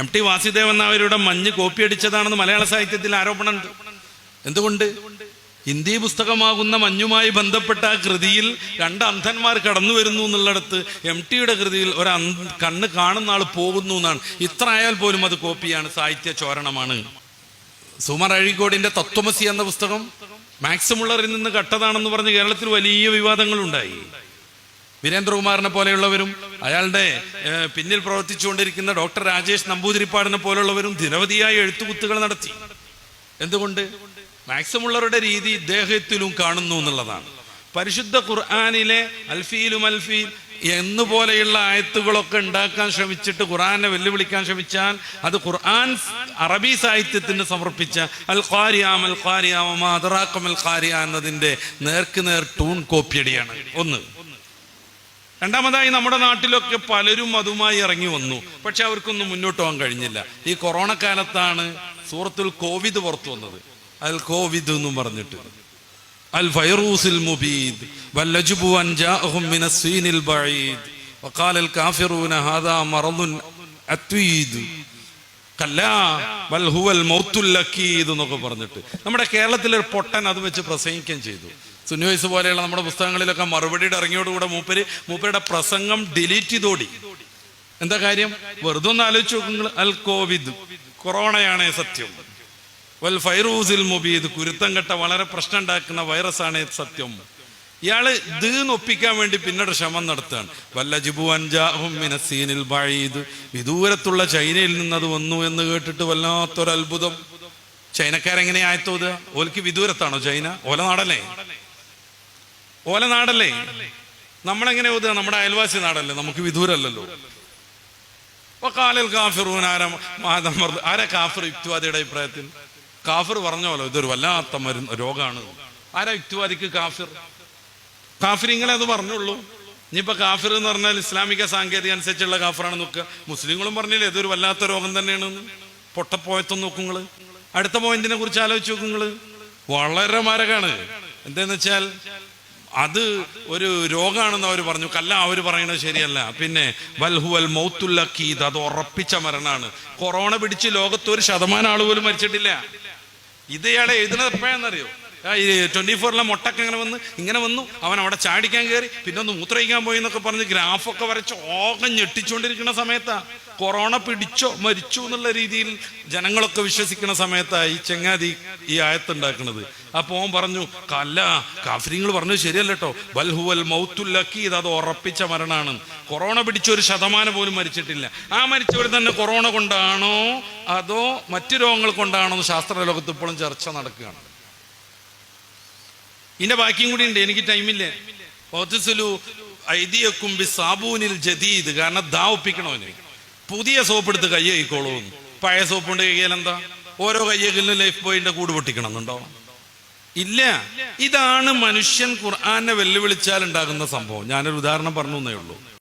M T Vasudevan നായരുടെ മഞ്ഞ് copy അടിച്ചതാണെന്ന് മലയാള സാഹിത്യത്തിൽ ആരോപണമുണ്ട്. എന്തുകൊണ്ട്? ഹിന്ദി പുസ്തകമാകുന്ന മഞ്ഞുമായി ബന്ധപ്പെട്ട ആ കൃതിയിൽ രണ്ട് അന്ധന്മാർ കടന്നു വരുന്നു എന്നുള്ളിടത്ത് എം ടിയുടെ കൃതിയിൽ ഒരു കണ്ണ് കാണുന്ന ആൾ പോകുന്നു എന്നാണ്. ഇത്ര ആയാൽ പോലും അത് കോപ്പിയാണ് സാഹിത്യ ചോരണമാണ്. സുമർ അഴീക്കോടിന്റെ തത്വമസി എന്ന പുസ്തകം മാക്സ് മുള്ളറിൽ നിന്ന് കട്ടതാണെന്ന് പറഞ്ഞ് കേരളത്തിൽ വലിയ വിവാദങ്ങളുണ്ടായി. വീരേന്ദ്രകുമാറിനെ പോലെയുള്ളവരും അയാളുടെ പിന്നിൽ പ്രവർത്തിച്ചുകൊണ്ടിരിക്കുന്ന ഡോക്ടർ രാജേഷ് നമ്പൂതിരിപ്പാടിനെ പോലുള്ളവരും നിരവധിയായ എഴുത്തുകുത്തുകൾ നടത്തി. എന്തുകൊണ്ട്? മാക്സിമം ഉള്ളവരുടെ രീതി ഇദ്ദേഹത്തിലും കാണുന്നു എന്നുള്ളതാണ്. പരിശുദ്ധ ഖുർആാനിലെ അൽഫീലും അൽഫീൽ എന്നുപോലെയുള്ള ആയത്തുകളൊക്കെ ഉണ്ടാക്കാൻ ശ്രമിച്ചിട്ട് ഖുർആനെ വെല്ലുവിളിക്കാൻ ശ്രമിച്ചാൽ അത് ഖുർആൻ അറബി സാഹിത്യത്തിന് സമർപ്പിച്ച അൽ ഖാരിയാം അൽ ഖാരിയാം അതറാക്കം അൽ ഖാരിയ എന്നതിന്റെ നേർക്ക് നേർ ടൂൺ കോപ്പിയടിയാണ്. ഒന്ന്. രണ്ടാമതായി നമ്മുടെ നാട്ടിലൊക്കെ പലരും അതുമായി ഇറങ്ങി വന്നു. പക്ഷെ അവർക്കൊന്നും മുന്നോട്ട് പോകാൻ കഴിഞ്ഞില്ല. ഈ കൊറോണ കാലത്താണ് സൂറത്തുൽ കോവിഡ് പുറത്തു വന്നത്. അൽ കോവിഡ് എന്നും പറഞ്ഞിട്ട്. അൽ ഫൈറൂസിൽ മുബീദ്. വല്ലജുബു ബഈദ്. കല്ലാ വൽ ഹുവൽ പറഞ്ഞിട്ട്. നമ്മുടെ കേരളത്തിലെ പൊട്ടൻ അത് വെച്ച് പ്രസംഗിക്കുകയും ചെയ്തു. സുന്വയസ് പോലെയുള്ള നമ്മുടെ പുസ്തകങ്ങളിലൊക്കെ മറുപടിയുടെ ഇറങ്ങിയോടുകൂടെ മൂപ്പര് മൂപ്പരുടെ പ്രസംഗം ഡിലീറ്റ് ചെയ്തോടി. എന്താ കാര്യം? വെറുതെ ഒന്ന് ആലോചിച്ച് നോക്കുങ്ങൾ അൽ കോവിദ്. കൊറോണയാണ് സത്യം. വൽ ഫൈറൂസിൽ മുബീദ്. കുരുത്തം കെട്ട വളരെ പ്രശ്നം ഉണ്ടാക്കുന്ന ആണ് സത്യം. ഇയാൾ ഇത് ഒപ്പിക്കാൻ വേണ്ടി പിന്നീട് ശ്രമം നടത്തുകയാണ് വല്ല ജിബു അൻജാഹും മിനസീനിൽ ബഴീദ് വിദൂരത്തുള്ള ചൈനയിൽ നിന്ന് അത് വന്നു എന്ന് കേട്ടിട്ട് വല്ലാത്തൊരു അത്ഭുതം ചൈനക്കാരെങ്ങനെ ആയത്തോത്? ഓൽക്ക് വിദൂരത്താണോ ചൈന? ഓല നാടല്ലേ? ഓല നാടല്ലേ? നമ്മളെങ്ങനെ ഓതുക? നമ്മുടെ അയൽവാസി നാടല്ലേ? നമുക്ക് വിദൂരല്ലല്ലോ. കാലിൽ കാഫിറൂൻ ആരാ കാഫിർ യുക്തിവാദിയുടെ അഭിപ്രായത്തിൽ? കാഫിർ പറഞ്ഞോലോ ഇതൊരു വല്ലാത്ത മരുന്ന് രോഗമാണ് ആരാ യുക്തിവാദിക്ക് കാഫിർ ഇങ്ങനെ അത് പറഞ്ഞുള്ളൂ. ഇനിയിപ്പോ കാഫിർ എന്ന് പറഞ്ഞാൽ ഇസ്ലാമിക സാങ്കേതിക അനുസരിച്ചുള്ള കാഫറാണ് നോക്കുക. മുസ്ലിങ്ങളും പറഞ്ഞില്ലേ ഇതൊരു വല്ലാത്ത രോഗം തന്നെയാണ്. പൊട്ടപ്പോയത്തൊന്ന് നോക്കുങ്ങൾ അടുത്ത പോയിന്റിനെ കുറിച്ച് ആലോചിച്ച് നോക്കുങ്ങൾ വളരെ മാരകാണ്. എന്താന്ന് വെച്ചാൽ അത് ഒരു രോഗമാണെന്ന് അവർ പറഞ്ഞു. കല്ല അവർ പറയുന്നത് ശരിയല്ല. പിന്നെ വൽഹുവൽ കീത് അത് ഉറപ്പിച്ച മരണമാണ് കൊറോണ പിടിച്ച് ലോകത്ത് ഒരു ശതമാനം ആൾ പോലും മരിച്ചിട്ടില്ല. ഇത് ഇയാളെ എഴുതുന്നത് എപ്പോഴാണെന്നറിയോ ട്വന്റി ഫോറിലെ മുട്ടൊക്കെ ഇങ്ങനെ വന്ന് ഇങ്ങനെ വന്നു. അവൻ അവിടെ ചാടിക്കാൻ കയറി പിന്നെ ഒന്ന് മൂത്രയിക്കാൻ പോയി എന്നൊക്കെ പറഞ്ഞ് ഗ്രാഫൊക്കെ വരച്ച് ഓകം ഞെട്ടിച്ചുകൊണ്ടിരിക്കുന്ന സമയത്താ. കൊറോണ പിടിച്ചോ മരിച്ചു എന്നുള്ള രീതിയിൽ ജനങ്ങളൊക്കെ വിശ്വസിക്കുന്ന സമയത്തായി ചെങ്ങാതി ഈ ആയത്തുണ്ടാക്കുന്നത് അപ്പൊ ഓൻ പറഞ്ഞു കല്ല കാഫര്യങ്ങൾ പറഞ്ഞു ശരിയല്ല കേട്ടോ ബൽഹുവൽ മൗത്തുല്ലക്കി ഇത് അത് ഉറപ്പിച്ച മരണമാണ് കൊറോണ പിടിച്ച ഒരു ശതമാനം പോലും മരിച്ചിട്ടില്ല. ആ മരിച്ചവർ തന്നെ കൊറോണ കൊണ്ടാണോ അതോ മറ്റു രോഗങ്ങൾ കൊണ്ടാണോ എന്ന് ശാസ്ത്ര ലോകത്ത് ഇപ്പോഴും ചർച്ച നടക്കുകയാണ്. ഇതിന്റെ ബാക്കിയും കൂടി ഉണ്ട്. എനിക്ക് ടൈമില്ലേ? ഐതിയക്കും ബി സാബൂനിൽ ജദീദ്. കാരണം ദാ ഒപ്പിക്കണോന് പുതിയ സോപ്പ് എടുത്ത് കൈ കൈക്കോളൂ പഴയ സോപ്പ് കൊണ്ട് കഴിക്കാൻ എന്താ ഓരോ കയ്യകലിനും ലൈഫ് ബോയിന്റെ കൂട് പൊട്ടിക്കണമെന്നുണ്ടോ? ഇല്ല. ഇതാണ് മനുഷ്യൻ ഖുർആാനെ വെല്ലുവിളിച്ചാൽ ഉണ്ടാകുന്ന സംഭവം. ഞാനൊരു ഉദാഹരണം പറഞ്ഞു എന്നേ ഉള്ളൂ.